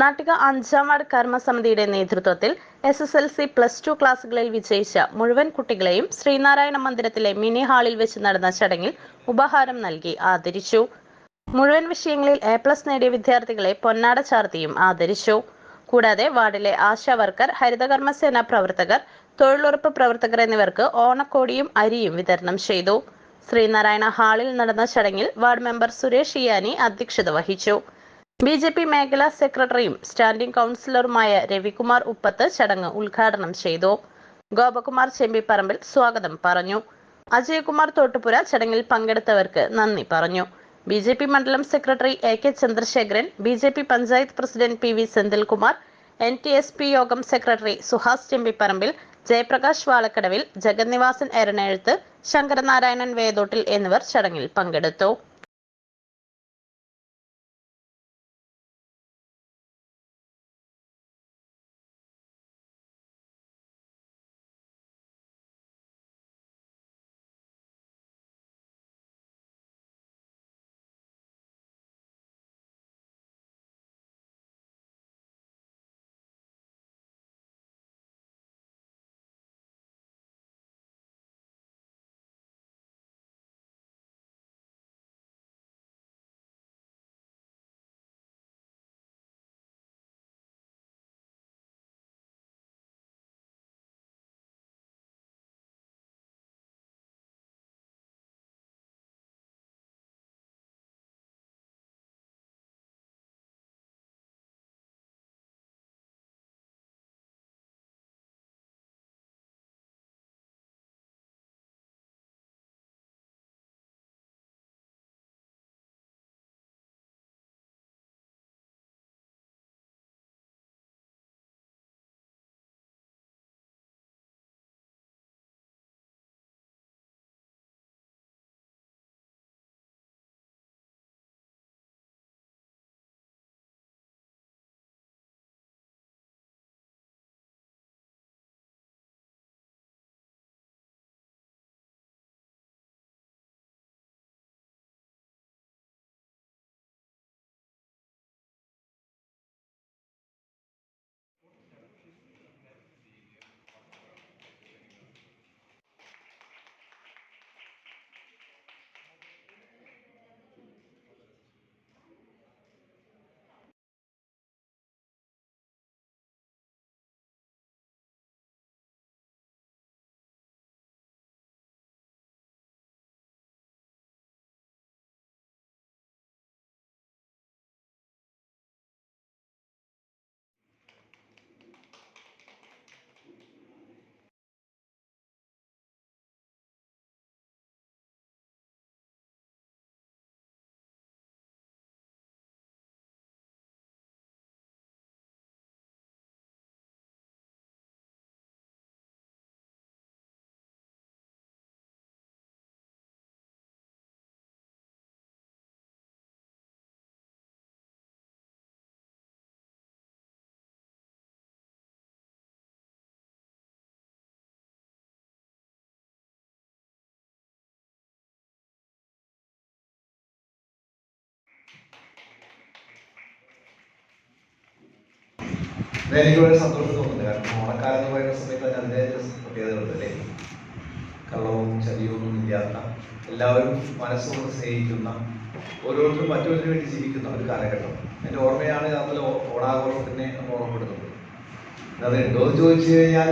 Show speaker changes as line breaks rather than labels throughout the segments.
നാട്ടിക അഞ്ചാം വാർഡ് കർമ്മസമിതിയുടെ നേതൃത്വത്തിൽ S S L C plus two ക്ലാസുകളിൽ വിജയിച്ച മുഴുവൻ കുട്ടികളെയും ശ്രീനാരായണ മന്ദിരത്തിലെ മിനി ഹാളിൽ വെച്ച് നടന്ന ചടങ്ങിൽ ഉപഹാരം നൽകി ആദരിച്ചു. മുഴുവൻ വിഷയങ്ങളിൽ എ പ്ലസ് നേടിയ വിദ്യാർത്ഥികളെ പൊന്നാട ചാർത്തിയും ആദരിച്ചു. കൂടാതെ വാർഡിലെ ആശാ വർക്കർ ഹരിതകർമ്മസേന പ്രവർത്തകർ തൊഴിലുറപ്പ് പ്രവർത്തകർ എന്നിവർക്ക് ഓണക്കോടിയും അരിയും വിതരണം ചെയ്തു. ശ്രീനാരായണ ഹാളിൽ നടന്ന ചടങ്ങിൽ വാർഡ് മെമ്പർ സുരേഷ് ഇയാനി അധ്യക്ഷത വഹിച്ചു. ബി ജെ പി മേഖലാ സെക്രട്ടറിയും സ്റ്റാൻഡിംഗ് കൗൺസിലറുമായ രവികുമാർ ഉപ്പത്ത് ചടങ്ങ് ഉദ്ഘാടനം ചെയ്തു. ഗോപകുമാർ ചെമ്പിപ്പറമ്പിൽ സ്വാഗതം പറഞ്ഞു. അജയകുമാർ തോട്ടുപുര ചടങ്ങിൽ പങ്കെടുത്തവർക്ക് നന്ദി പറഞ്ഞു. ബി ജെ പി മണ്ഡലം secretary A K Chandrasekharan B J P panchayat president P V Senthilkumar N T S P യോഗം സെക്രട്ടറി സുഹാസ് ചെമ്പിപ്പറമ്പിൽ ജയപ്രകാശ് വാളക്കടവിൽ ജഗന്നിവാസൻ എരണേഴുത്ത് ശങ്കരനാരായണൻ വേദോട്ടിൽ എന്നിവർ ചടങ്ങിൽ പങ്കെടുത്തു.
എനിക്ക് വളരെ സന്തോഷം തോന്നുന്നു. കാരണം ഓണക്കാലം എന്ന് പറയുന്ന സമയത്ത് തന്നെ അതിന്റെ പ്രത്യേകതകളുണ്ട് അല്ലേ? കള്ളവും ചതിയോ ഒന്നും ഇല്ലാത്ത എല്ലാവരും മനസ്സുകൊണ്ട് സ്നേഹിക്കുന്ന ഓരോരുത്തരും മറ്റൊരു വേണ്ടി ജീവിക്കുന്ന ഒരു കാലഘട്ടം. എന്റെ ഓർമ്മയാണ് അതിൽ ഓണാഘോഷത്തിനെ നമ്മൾ ഓർമ്മപ്പെടുന്നത് അത് ഉണ്ടോ എന്ന് ചോദിച്ചു കഴിഞ്ഞാൽ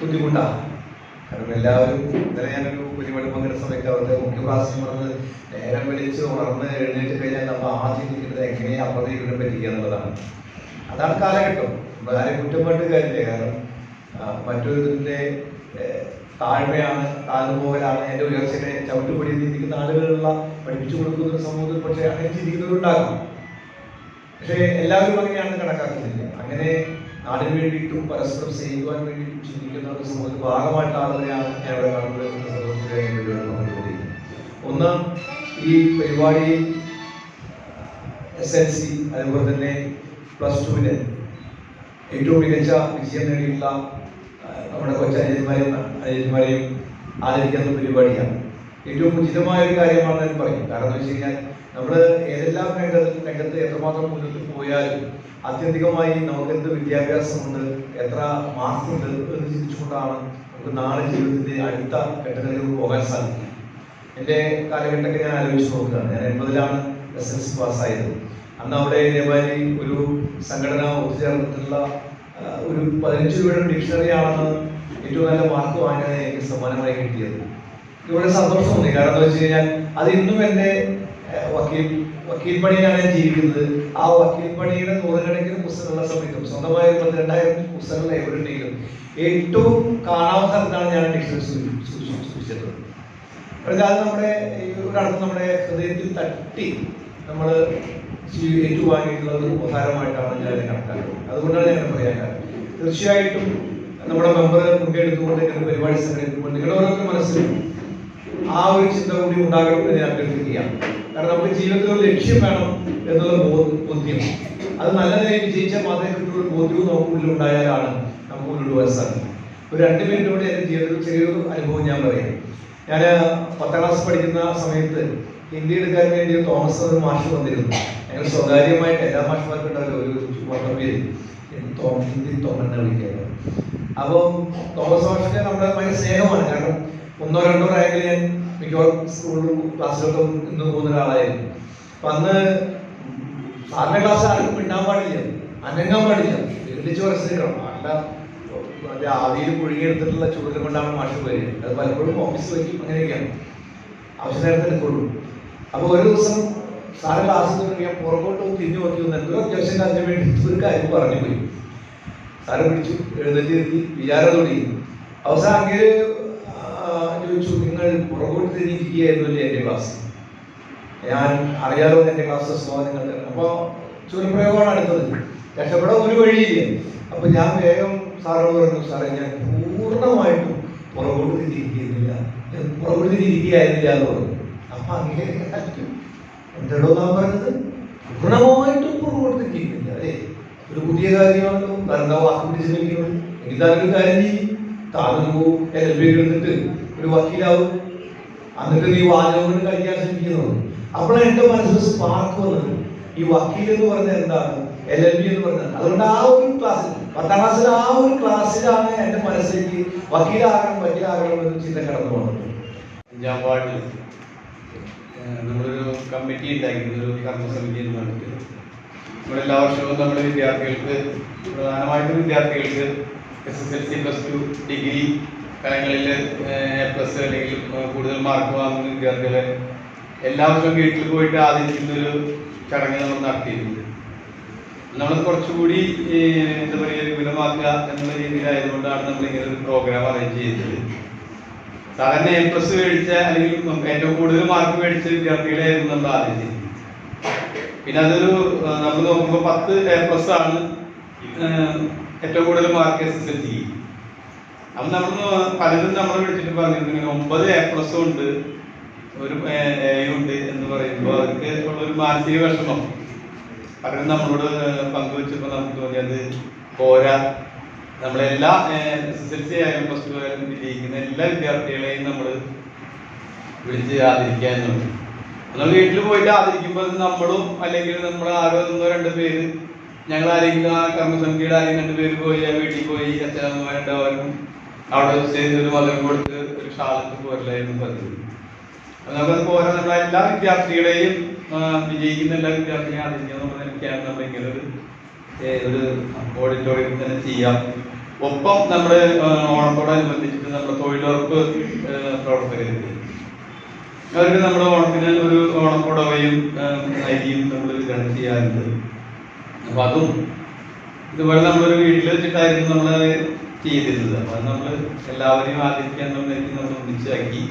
ബുദ്ധിമുട്ടാണ് കാരണം എല്ലാവരും ഇന്നലെ ഞാനൊരു പരിപാടി പങ്കെടുത്ത സമയത്ത് അവരുടെ മുഖ്യ പ്രാവശ്യം പറഞ്ഞത് നേരം വിളിച്ച് ഉണർന്ന് എഴുന്നേറ്റ് കഴിഞ്ഞാൽ നമ്മൾ ആദ്യം ചിന്തിക്കുന്നത് എങ്ങനെയാണ് അപ്പുറത്തേക്ക് പറ്റിക്കുക എന്നുള്ളതാണ്. അതാണ് കാലഘട്ടം. ആരെയും കുറ്റം പറഞ്ഞിട്ട് കാര്യമില്ല. കാരണം മറ്റൊരുതിന്റെ താഴ്മയാണ് താഴ്ന്നുപോകലാണ് എന്റെ ഉയർച്ചയെ ചവിട്ടുപൊടി ചിന്തിക്കുന്ന ആളുകളുള്ള പഠിപ്പിച്ചു കൊടുക്കുന്ന ഒരു സമൂഹത്തിൽ പക്ഷേ അങ്ങനെ ചിന്തിക്കുന്നവരുണ്ടാകും. പക്ഷേ എല്ലാവരും അങ്ങനെയാണ് കണക്കാക്കുന്നില്ല അങ്ങനെ നാടിന് വേണ്ടിയിട്ടും പരസ്പരം സ്നേഹിക്കുവാൻ വേണ്ടിയിട്ടും ചിന്തിക്കുന്ന ഒരു സമൂഹത്തിൽ ഭാഗമായിട്ടാണ് ഞാൻ ഇവിടെ കാണുന്നത് പരിപാടി ഒന്ന് ഈ പരിപാടിയിൽ എസ് എൽ സി അതുപോലെ തന്നെ പ്ലസ് ടുവിന് ഏറ്റവും മികച്ച വിജയം നേടിയിട്ടുള്ള നമ്മുടെ കൊച്ചു അനുജന്മാരെയും ആദരിക്കുന്ന പരിപാടിയാണ്. ഏറ്റവും ഉചിതമായ ഒരു കാര്യമാണെന്ന് ഞാൻ പറയും. കാരണം എന്ന് വെച്ച് കഴിഞ്ഞാൽ നമ്മൾ ഏതെല്ലാം രംഗത്ത് രംഗത്ത് എത്രമാത്രം മുന്നോട്ട് പോയാലും അത്യധികമായി നമുക്ക് എന്ത് വിദ്യാഭ്യാസമുണ്ട് എത്ര മാർക്കുണ്ട് എന്ന് ചിന്തിച്ചുകൊണ്ടാണ് നമുക്ക് നാളെ ജീവിതത്തിന്റെ അടുത്ത ഘട്ടങ്ങളിലേക്ക് പോകാൻ സാധിക്കുക. എന്റെ കാലഘട്ടമൊക്കെ ഞാൻ ആലോചിച്ച് നോക്കുകയാണ്. ഞാൻ എൺപതിലാണ് എസ് എൽ സി പാസ്സായത് അന്ന് അവിടെ ഇതേമാതിരി ഒരു സംഘടന ഒത്തുചേർന്നിട്ടുള്ള ഒരു പതിനഞ്ച് രൂപയുടെ ഡിക്ഷണറി ആണെന്ന് ഏറ്റവും നല്ല മാർക്ക് വാങ്ങിയത് എനിക്ക് സമ്മാനമായി കിട്ടിയത്. ഇവിടെ സന്തോഷം തോന്നി. കാരണം എന്താ വെച്ച് കഴിഞ്ഞാൽ അത് ഇന്നും എന്റെ വക്കീൽ വക്കീൽ പണിയിലാണ് ഞാൻ ജീവിക്കുന്നത്. ആ വക്കീൽ പണിയുടെ നൂറുകണക്കിന് പുസ്തകങ്ങളെ സമയത്തും സ്വന്തമായ രണ്ടായിരം പുസ്തകങ്ങൾ ലൈബ്രറിയിലും ഏറ്റവും കാണാവുന്ന സ്ഥലത്താണ് ഞാൻ ഡിക്ഷണറി സൂക്ഷിച്ചിട്ടുള്ളത് പക്ഷേ അത് നമ്മുടെ ഈ അടുത്ത് നമ്മുടെ ഹൃദയത്തിൽ തട്ടി നമ്മൾ ഏറ്റുവാങ്ങിയിട്ടുള്ള ഒരു ഉപകാരമായിട്ടാണ് ഞാൻ കണക്കാക്കുന്നത്. അതുകൊണ്ടാണ് ഞാൻ പറയാൻ കാരണം. തീർച്ചയായിട്ടും നമ്മുടെ മെമ്പർ മുൻകെടുത്തുകൊണ്ട് ഇങ്ങനെ പരിപാടി സംഘടിപ്പിക്കുമ്പോൾ നിങ്ങളുടെ ഓരോരുത്തർ മനസ്സിൽ ആ ഒരു ചിന്ത കൂടി ഉണ്ടാകണമെന്ന് ഞാൻ അഭ്യർത്ഥിക്കുകയാണ്. കാരണം നമുക്ക് ജീവിതത്തിൽ ഒരു ലക്ഷ്യം വേണം എന്നുള്ള ബോധ്യം. അത് നല്ല നിലയിൽ വിജയിച്ചാൽ മാത്രമേ കിട്ടുന്ന ഒരു ബോധ്യവും നമുക്ക് ഉള്ളിൽ ഉണ്ടായാലാണ് നമുക്ക് മുന്നോട്ട് പോകാൻ സാധിക്കും. ഒരു രണ്ട് മിനിറ്റോടെ എന്റെ ജീവിതത്തിൽ ചെറിയൊരു അനുഭവം ഞാൻ പറയാം. ഞാൻ പത്താം ക്ലാസ് പഠിക്കുന്ന സമയത്ത് ഹിന്ദി എടുക്കാൻ വേണ്ടി തോമസ് ഒരു മാഷ് വന്നിരുന്നു. ഞങ്ങൾ സ്വകാര്യമായിട്ട് എല്ലാ മാഷന്മാർക്കും ഉണ്ടാവില്ല ഹിന്ദി തോമന്നെ വിളിക്കുന്നത് അപ്പോൾ തോമസ് മാഷിനെ നമ്മുടെ ഭയങ്കര സ്നേഹമാണ്. കാരണം ഒന്നോ രണ്ടോ റാങ്കിൽ ഞാൻ മിക്കവാറും സ്കൂളിലും ക്ലാസ്സിലൊക്കെ ഇന്ന് പോകുന്ന ഒരാളായിരുന്നു. അപ്പൊ അന്ന് സാറിന്റെ ക്ലാസ് ആർക്കും മിണ്ടാൻ പാടില്ല. അനങ്ങാൻ പാടില്ല. വിരലിച്ച് മനസ്സിലാക്കണം അല്ല മറ്റേ ആവിയിൽ പുഴുകിയെടുത്തിട്ടുള്ള ചൂടുകൾ കൊണ്ടാണ് മാഷ് പോയത് അത് പലപ്പോഴും ഓഫീസ് വയ്ക്കും അങ്ങനെയൊക്കെയാണ്. ആവശ്യ നേരത്തെ എടുക്കുള്ളൂ അപ്പൊ ഒരു ദിവസം സാറ് ക്ലാസ് തുടങ്ങിയ പുറകോട്ട് തിരിഞ്ഞു നോക്കി ഒന്ന് എന്തോ അത്യാവശ്യം അതിന് വേണ്ടി ഒരു കാര്യം പറഞ്ഞു പോയി സാറ് പിടിച്ചു എഴുന്നേറ്റ് നിർത്തി വിചാരം തുടങ്ങി അവസാനം അങ്ങനെ ചോദിച്ചു നിങ്ങൾ പുറകോട്ട് തിരിഞ്ഞിരിക്കുകയായിരുന്നല്ലേ എന്റെ ക്ലാസ് ഞാൻ അറിയാലോ എന്റെ ക്ലാസ് സ്വഭാവം നിങ്ങൾക്ക് അപ്പോൾ ചുരപ്രയോഗമാണ് അടുത്തത്. രക്ഷപ്പെടാൻ ഒരു വഴിയില്ല. അപ്പൊ ഞാൻ വേഗം സാറോട് പറഞ്ഞു സാറേ ഞാൻ പൂർണമായിട്ടും പുറകോട്ട് തിരിക്കുന്നില്ല പുറകോട്ട് തിരിക്കുകയായിരുന്നില്ല എന്ന് പറഞ്ഞു. അപ്പൊ അങ്ങനെ എന്താണോ നാം പറഞ്ഞത്? പൂർണമായിട്ടും പുറകോട്ട് തിരിക്കുന്നില്ല അല്ലേ? ഒരു പുതിയ കാര്യമാണല്ലോ. കാരണം എന്താ വാക്ക് പിടിച്ച് നിൽക്കുന്നത് എനിക്ക് താങ്കൾ കാര്യം ചെയ്യും. താഴ്ന്നു എൽ എൽ പി എടുത്തിട്ട് ഒരു വക്കീലാവും. എന്നിട്ട് നീ വാചകം കഴിക്കാൻ ശ്രമിക്കുന്നത് അപ്പോഴാണ് എന്റെ മനസ്സിൽ സ്പാർക്ക് വന്നത്. ഈ വക്കീൽ എന്ന് പറഞ്ഞാൽ എന്താണ്? എൽ എൽ ബി എന്ന് പറഞ്ഞാൽ അതുകൊണ്ട് ആ ഒരു ക്ലാസ്സിൽ പത്താം ക്ലാസ്സിൽ ആ ഒരു ക്ലാസ്സിലാണ് എന്റെ മനസ്സിലേക്ക് വക്കീലാകണം വക്കീലാകണം എന്ന് ചിന്ത കടന്നു വന്നത്
അഞ്ചാം വാർഡിൽ നമ്മളൊരു കമ്മിറ്റി ഉണ്ടാക്കിയിരുന്നു ഒരു കർമ്മസമിതി എന്ന് പറഞ്ഞിട്ട്. നമ്മൾ വർഷവും നമ്മുടെ വിദ്യാർത്ഥികൾക്ക് പ്രധാനമായിട്ടും വിദ്യാർത്ഥികൾക്ക് S S L C plus two degree തലങ്ങളിൽ എ പ്ലസ് അല്ലെങ്കിൽ കൂടുതൽ മാർക്ക് വാങ്ങുന്ന വിദ്യാർത്ഥികളെ എല്ലാ വർഷവും വീട്ടിൽ പോയിട്ട് ഒരു ചടങ്ങ് നമ്മൾ നടത്തിയിട്ടുണ്ട്. നമ്മൾ കുറച്ചുകൂടി എന്താ പറയുക വിപുലമാക്കുക എന്നുള്ള രീതിയിലായതുകൊണ്ടാണ് നമ്മൾ ഇങ്ങനെ ഒരു പ്രോഗ്രാം അറേഞ്ച് ചെയ്തത്. സാധാരണ എ പ്ലസ് മേടിച്ച അല്ലെങ്കിൽ ഏറ്റവും കൂടുതൽ മാർക്ക് മേടിച്ച വിദ്യാർത്ഥികളായിരുന്നു നമ്മൾ ആദ്യം ചെയ്തത്. പിന്നെ അതൊരു നമ്മൾ നോക്കുമ്പോൾ പത്ത് എ പ്ലസ് ആണ് ഏറ്റവും കൂടുതൽ mark S S L C അപ്പം നമ്മൾ പലരും നമ്മൾ വിളിച്ചിട്ട് പറഞ്ഞിരുന്നു ഒമ്പത് എ പ്ലസ് ഉണ്ട് ഒരു എ ഉണ്ട് എന്ന് പറയുമ്പോൾ അവർക്ക് ഉള്ളൊരു മാനസിക വിഷമം. പലരും നമ്മളോട് പങ്കുവെച്ചപ്പോൾ നമുക്ക് തോന്നിയത് പോരാ. നമ്മളെല്ലാ എസ് എസ് എൽ സി ആയാലും പ്ലസ് ടു ആയാലും വിജയിക്കുന്ന എല്ലാ വിദ്യാർത്ഥികളെയും നമ്മൾ വിളിച്ച് ആദരിക്കുക എന്നുള്ളത്. നമ്മൾ വീട്ടിൽ പോയിട്ട് ആദരിക്കുമ്പോൾ നമ്മളും അല്ലെങ്കിൽ നമ്മൾ ആരോ ഒന്നോ രണ്ടോ പേര് ഞങ്ങൾ ആരെങ്കിലും ആ കർമ്മസമിതിയുടെ ആരെങ്കിലും രണ്ട് പേര് പോയി ആ വീട്ടിൽ പോയി അച്ഛനമ്മമാരുണ്ടാവാനും അവിടെ സ്റ്റേജിൽ ഒരു മകൻ കൊടുത്ത് ഒരു ഷാളത്ത് പോരലായിരുന്നു പതിവ്. നമുക്കത് പോരാ. നമ്മളെല്ലാ വിദ്യാർത്ഥികളെയും വിജയിക്കുന്ന എല്ലാ വിദ്യാർത്ഥികളെയും ആദരിക്കുക ഇങ്ങനെ ഒരു ഒരു ഓഡിറ്റോറിയം തന്നെ ചെയ്യാം. ഒപ്പം നമ്മുടെ ഓണത്തോടനുബന്ധിച്ചിട്ട് നമ്മുടെ തൊഴിലുറപ്പ് പ്രവർത്തകരുണ്ട്. അവർക്ക് നമ്മുടെ ഓണത്തിന് ഒരു ഓണപ്പുടവയും അരിയും നമ്മൾ വിതരണം ചെയ്യാറുണ്ട്. അപ്പൊ അതും ഇതുപോലെ നമ്മളൊരു വീട്ടിൽ വെച്ചിട്ടായിരുന്നു നമ്മൾ ചെയ്തിരുന്നത്. അപ്പൊ നമ്മൾ എല്ലാവരെയും ആദരിക്കാൻ നമ്മൾ നമ്മൾ ഒന്നിച്ചാക്കി